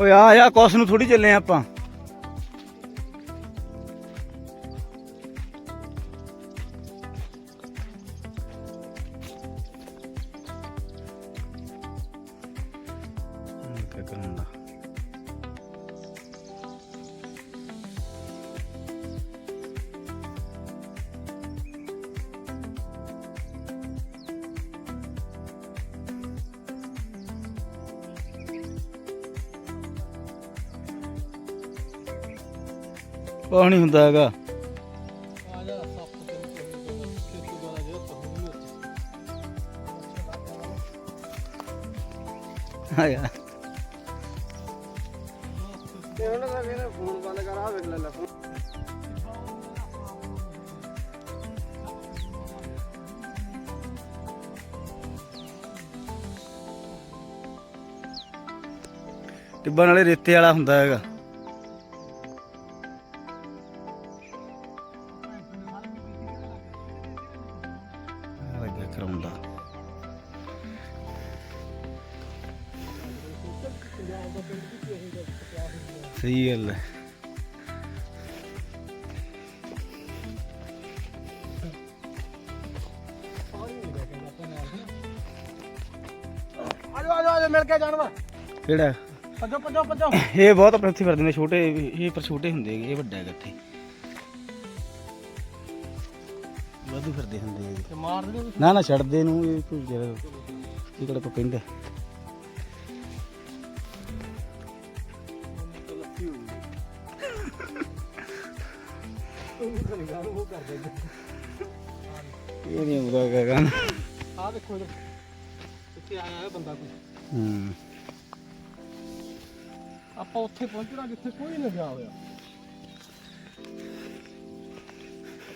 ਓਏ ਆ ਆ ਕੁਸ ਨੂੰ ਥੋੜੀ ਚੱਲੇ ਆਪਾਂ। ਹੁਣ ਕਰਾਂਗਾ ਕੁਛ ਨਹੀਂ ਹੁੰਦਾ ਹੈਗਾ। ਆ ਜਾ ਸੱਪ ਤੇ ਉਹਨਾਂ ਦਾ ਕਹਿੰਦਾ ਫੋਨ ਬੰਦ ਕਰ ਆ ਵੇਖ ਲੈ ਲੈ ਫੋਨ ਟਿੱਬਾ ਨਾਲੇ ਰੇਤੇ ਵਾਲਾ ਹੁੰਦਾ ਹੈਗਾ। ਕਰਾਉਂਦਾ ਸਹੀ ਗੱਲ ਹੈ। ਮਿਲ ਕੇ ਜਾਣਵਾ ਕਿਹੜਾ? ਭੱਜੋ ਭੱਜੋ ਭੱਜੋ। ਇਹ ਬਹੁਤ ਆਪਣੇ ਉੱਥੇ ਫਿਰਦੇ ਨੇ ਛੋਟੇ ਇਹ ਪਰ ਛੋਟੇ ਹੁੰਦੇ ਹੈਗੇ ਇਹ ਵੱਡਾ ਹੈਗਾ ਇੱਥੇ ਵਾਧੂ ਫਿਰਦੇ ਹੁੰਦੇ ਹੈਗੇ ਤੇ ਮਾਰ ਦੇ ਨਾ ਨਾ ਛੱਡਦੇ ਨੂੰ ਇਹ ਕੋਈ ਜਿਹੜਾ ਇਹ ਕਿਹੜਾ ਕੋ ਕਹਿੰਦਾ ਇਹ ਨਹੀਂ ਹੁੰਦਾ ਹੈਗਾ ਆ ਦੇਖੋ ਇਧਰ ਕਿੱਥੇ ਆਇਆ ਹੈ ਬੰਦਾ ਕੋਈ। ਹੂੰ। ਆਪਾਂ ਉੱਥੇ ਪਹੁੰਚਣਾ ਜਿੱਥੇ ਕੋਈ ਨਹੀਂ ਗਿਆ ਹੋਇਆ।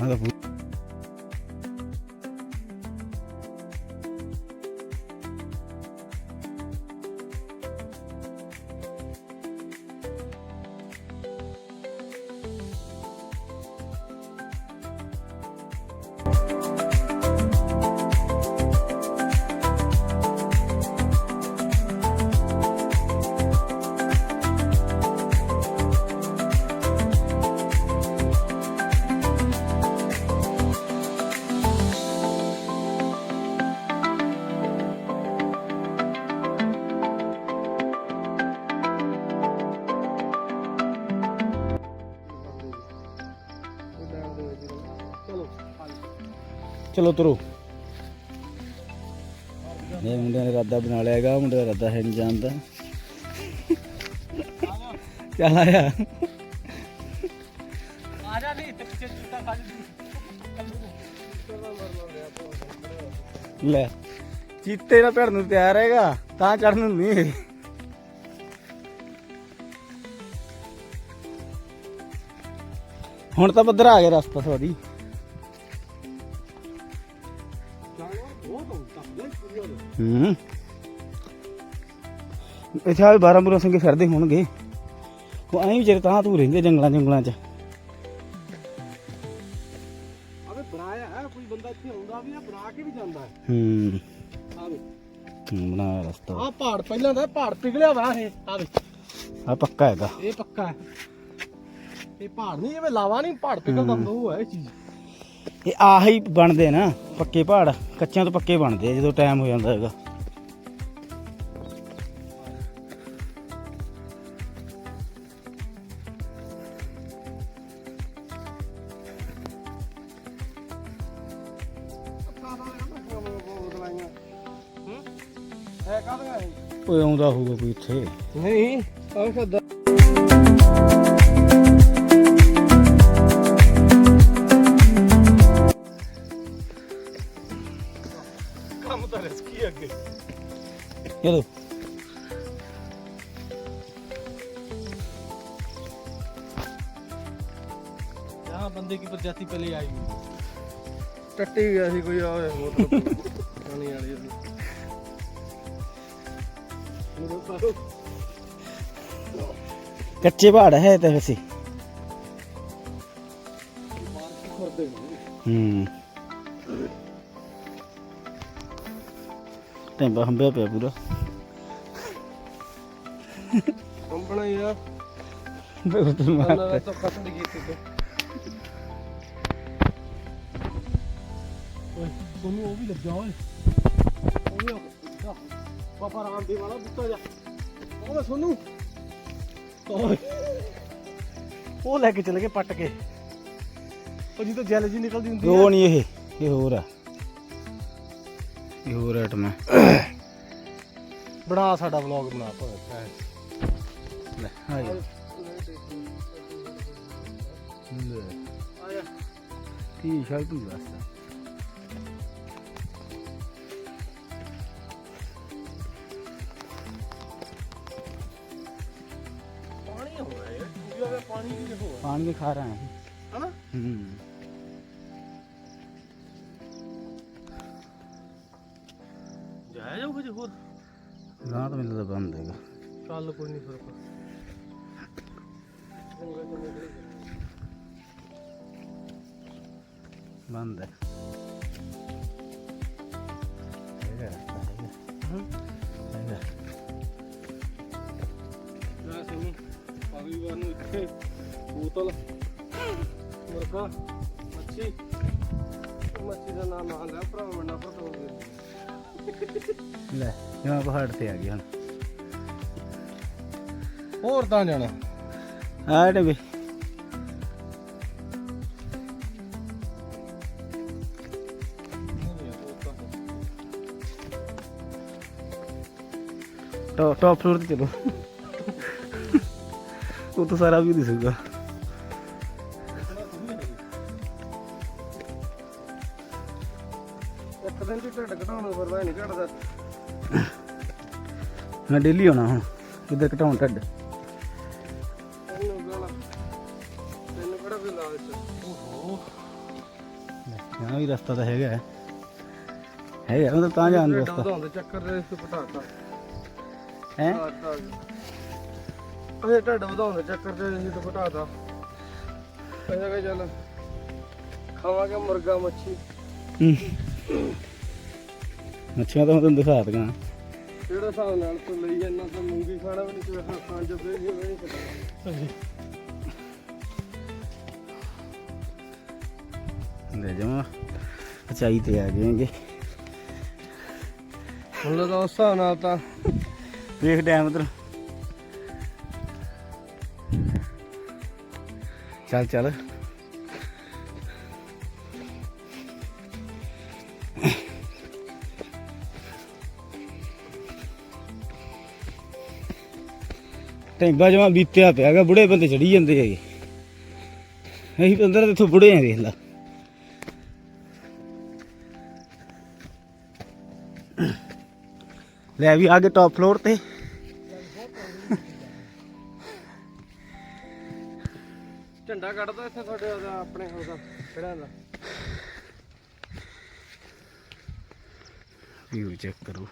ਹਾਂ ਚਲੋ ਤੁਰੋ। ਇਹ ਮੁੰਡਿਆਂ ਨੇ ਇਰਾਦਾ ਬਣਾ ਲਿਆ ਹੈਗਾ ਮੁੰਡੇ ਦਾ ਇਰਾਦਾ ਹੈ ਨਹੀਂ ਜਾਣਦਾ। ਚੱਲ ਆਇਆ ਆ ਜਾ ਨਹੀਂ ਤੇ ਪਿੱਛੇ ਚੁੱਟਾ ਖਾ ਲੈ ਚੀਤੇ ਨਾਲ ਭੜਨ ਨੂੰ ਤਿਆਰ ਹੈਗਾ ਤਾਂ ਚੜਨ ਨੂੰ ਨਹੀਂ। ਹੁਣ ਤਾਂ ਬੱਦਰ ਆ ਗਿਆ ਰਸਤਾ ਸੋਰੀ। ਹੂੰ। ਇੱਥੇ ਆ 12 ਬੁਰਾ ਸਿੰਘ ਫਿਰਦੇ ਹੋਣਗੇ। ਉਹ ਐਂ ਵਿਚਾਰੇ ਤਾਂ ਤੂੰ ਰਹਿੰਦੇ ਜੰਗਲਾਂ ਜੰਗਲਾਂ 'ਚ। ਅਬੇ ਬਣਾਇਆ ਹੈ ਕੋਈ ਬੰਦਾ ਇੱਥੇ ਆਉਂਦਾ ਵੀ ਆ ਬਣਾ ਕੇ ਵੀ ਜਾਂਦਾ ਹੈ। ਹੂੰ। ਆਵੇ। ਬਣਾਇਆ ਰਸਤਾ। ਆਹ ਪਹਾੜ ਪਹਿਲਾਂ ਦਾ ਪਹਾੜ ਪਿਘਲਿਆ ਵਾ ਇਹ ਆਵੇ। ਆ ਪੱਕਾ ਹੈਗਾ। ਇਹ ਪੱਕਾ ਹੈ। ਇਹ ਪਹਾੜ ਨਹੀਂ ਜਿਵੇਂ ਲਾਵਾ ਨਹੀਂ ਪਹਾੜ ਪਿਘਲਦਾ ਹੁੰਦਾ ਉਹ ਹੈ ਇਹ ਚੀਜ਼। ਇਹ ਆਹੀ ਬਣਦੇ ਨਾ ਪੱਕੇ ਪਹਾੜ ਕੱਚਿਆਂ ਤੋਂ ਪੱਕੇ ਬਣਦੇ ਆ ਜਦੋਂ ਟਾਈਮ ਹੋ ਜਾਂਦਾ ਹੈਗਾ। ਓਏ ਆਉਂਦਾ ਹੋਊਗਾ ਕੋਈ ਇੱਥੇ। ਨਹੀਂ ਆਹ ਖਦਾ ਚਲੋ यहाँ बंदे की प्रजाति पहले आई टट्टी गया सी कोई आए मतलब पानी वाली ਕੱਚੇ ਪਹਾੜ ਹੈ ਤਾਂ ਵੈਸੇ ਹੂੰ ਟੈਂਪਾ ਹੰਬਿਆ ਪਿਆ ਪੂਰਾ। ਕੰਪਣਾ ਯਾਰ ਬਹੁਤ ਨਾ ਮਾਰ ਤਾਂ ਪਸੰਦ ਕੀਤੀ ਤੇ। ਓਏ ਤੁਹਾਨੂੰ ਉਹ ਵੀ ਲੱਗਾ ਓਏ। ਉਹ ਵੀ ਆ। ਪਾਪਾ ਰਾਮਦੇਵ ਵਾਲਾ ਬੁੱਤਾ ਜਾ। ਉਹ ਮੈਂ ਸੋਨੂੰ। ਓਏ। ਉਹ ਲੈ ਕੇ ਚਲੇ ਗਏ ਪੱਟ ਕੇ। ਉਹ ਜਿੱਦੋਂ ਜੈਲ ਜੀ ਨਿਕਲਦੀ ਹੁੰਦੀ ਉਹ ਨਹੀਂ ਇਹ ਇਹ ਹੋਰ ਆ। ਇਹ ਹੋਰ ਆਈਟਮ ਹੈ। ਬਣਾ ਸਾਡਾ ਵਲੌਗ ਬਣਾ ਭਾਵੇਂ ਲੈ ਆ ਜਾ। ਕੀ ਸ਼ਾਇਦ ਤੂੰ ਦੱਸ। ਪਾਣੀ ਹੋ ਰਿਹਾ ਹੋਇਆ ਪਾਣੀ ਵੀ ਦੇਖੋ ਪਾਣੀ ਖਾ ਰਹਾ ਹੈ ਹਨਾ? ਹੂੰ। ਜਾਊਗਾ ਜੇ ਹੋਰ? ਨਾ ਤਾਂ ਮੈਨੂੰ ਤਾਂ ਬੰਦ ਹੈਗਾ। ਚੱਲ ਕੋਈ ਨਹੀਂ ਚੰਗਾ ਚੰਗਾ ਬੰਦ ਹੈ। ਹੈਗਾ ਹੈਗਾ। ਜਾ ਸਿੰਮੀ ਅਗਲੀ ਵਾਰ ਨੂੰ ਇੱਥੇ ਬੋਤਲ ਮੁਰਗਾ ਮੱਛੀ। ਮੱਛੀ ਦਾ ਨਾਮ ਨਾ ਲੈ ਭਰਾ ਮੰਨਾ ਫਟ ਹੋ ਗਿਆ ਲੈ ਜਿਵੇਂ ਪਹਾੜ ਤੇ ਆ ਗਏ ਹੁਣ। ਹੋਰ ਤਾਂ ਜਾਣਾ। ਆ ਡੇ ਵੀ। ਟੌਪ ਟੌਪ ਫਲੋਰ ਤੇ ਚਲੋ। ਉਹ ਤਾਂ ਸਾਰਾ ਵੀ ਦਿਸੂਗਾ ਢਿੱਡ ਘਟਾਉਣ ਹੋਣਾ ਹੁਣ ਕਿੱਧਰ ਘਟਾਉਣ ਢੱਡ? ਤੈਨੂੰ ਵੀ ਰਸਤਾ ਤਾਂ ਹੈਗਾ ਹੈ। ਹੈਗਾ ਮਤਲਬ ਤਾਂ ਜਾਣ ਦਾ ਰਸਤਾ ਕਹਿੰਦਾ ਕਿ ਚੱਲ ਖਾਵਾਂਗੇ ਮੁਰਗਾ ਮੱਛੀ। ਮੱਛੀਆਂ ਤਾਂ ਤੁਹਾਨੂੰ ਦਿਖਾ ਦਗਾ ਕਿਹੜੇ ਹਿਸਾਬ ਨਾਲ ਤੂੰ ਲਈ ਜਾਂਦਾ ਤਾਂ ਮੂੰਗੀ ਖਾਣਾ ਵੀ ਨਹੀਂ ਚਾਹੀਦਾ ਖਾਣ ਜੱਦੇ ਵੀ ਨਹੀਂ ਚਾਹੀਦਾ ਲੈ ਜਾਵਾਂ। ਅਚਾਈ ਤੇ ਆ ਗਏਗੇ ਹੁਣ ਤਾਂ ਹਿਸਾਬ ਨਾਲ ਤਾਂ। ਦੇਖ ਡੈਮ ਉਧਰ। ਚੱਲ ਚੱਲ। ਟੈਂਬਾ ਜਮਾ ਬੀਤਿਆ ਪਿਆ ਬੁੜੇ ਬੰਦੇ ਚੜੀ ਜਾਂਦੇ ਹੈਗੇ। ਅਸੀਂ ਬੰਦਰ ਤੇ ਬੁੜੇ ਆ ਦੇਖ ਲਾ। ਲੈ ਵੀ ਆਗੇ ਟੌਪ ਫਲੋਰ ਤੇ। ਝੰਡਾ ਕੱਢਦਾ ਇੱਥੇ ਤੁਹਾਡੇ ਆਪਣੇ ਉਹਦਾ ਕਿਹੜਾ ਦਾ? ਵੀਊ ਚੈੱਕ ਕਰੋ।